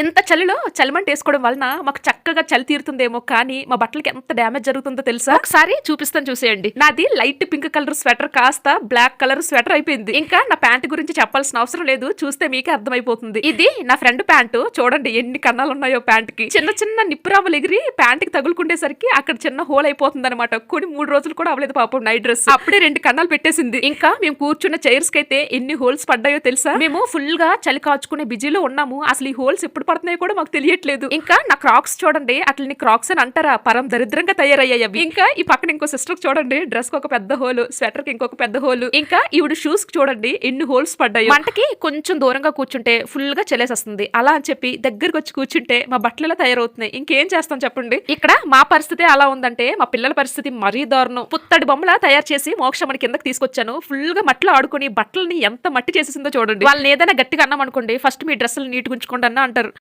ఇంత చలిలో చలిమంట వేసుకోవడం వలన మాకు చక్కగా చలి తీరుతుందేమో కానీ మా బట్టలకి ఎంత డ్యామేజ్ జరుగుతుందో తెలుసా? ఒకసారి చూపిస్తాను చూసేయండి. నాది లైట్ పింక్ కలర్ స్వెటర్ కాస్త బ్లాక్ కలర్ స్వెటర్ అయిపోయింది. ఇంకా నా ప్యాంట్ గురించి చెప్పాల్సిన అవసరం లేదు. చూస్తే మీకే అర్థమైపోతుంది. ఇది నా ఫ్రెండ్ ప్యాంటు. చూడండి ఎన్ని కన్నాలు ఉన్నాయో ప్యాంట్కి చిన్న చిన్న నిప్పురావులు ఎగిరి ప్యాంట్కి తగులుకుండేసరికి అక్కడ చిన్న హోల్ అయిపోతుంది అనమాట కొన్ని మూడు రోజులు కూడా అవ్వలేదు పాపం నైట్ డ్రెస్. అప్పుడే రెండు కన్నాలు పెట్టేసింది. ఇంకా మేము కూర్చున్న చైర్స్కి అయితే ఎన్ని హోల్స్ పడ్డాయో తెలుసా? మేము ఫుల్గా చలి కాచుకునే బిజీలో ఉన్నాము. అసలు ఈ హోల్స్ ఎప్పుడు పడుతున్నాయో కూడా మాకు తెలియట్లేదు. ఇంకా నా క్రాక్స్ చూడండి అట్లని క్రాక్స్ అని అంటారా? పరం దరిద్రంగా తయారయ్యాయి అవి. ఇంకా ఈ పక్కన ఇంకో సిస్టర్ చూడండి డ్రెస్కి ఒక పెద్ద హోల్ స్వెటర్కి ఇంకొక పెద్ద హోల్ ఇంకా ఈవిడ షూస్కి చూడండి ఎన్ని హోల్స్ పడ్డాయి. మంటకి కొంచెం దూరంగా కూర్చుంటే ఫుల్గా చలేసేస్తుంది. అలా అని చెప్పి దగ్గరికి వచ్చి కూర్చుంటే మా బట్టలు ఎలా తయారవుతున్నాయి? ఇంకేం చేస్తాం చెప్పండి? ఇక్కడ మా పరిస్థితి ఎలా ఉందంటే మా పిల్లల పరిస్థితి మరీ దారుణం. పుత్తడి బొమ్మలా తయారు చేసి మోక్షమని కిందకి తీసుకొచ్చాను. ఫుల్గా మట్టిలో ఆడుకుని బట్టలని ఎంత మట్టి చేసేసిందో చూడండి. వాళ్ళని ఏదైనా గట్టిగా అన్నాం అనుకోండి ఫస్ట్ మీ డ్రెస్సులు నీట్ ఉంచుకోండి అన్న అంటారు.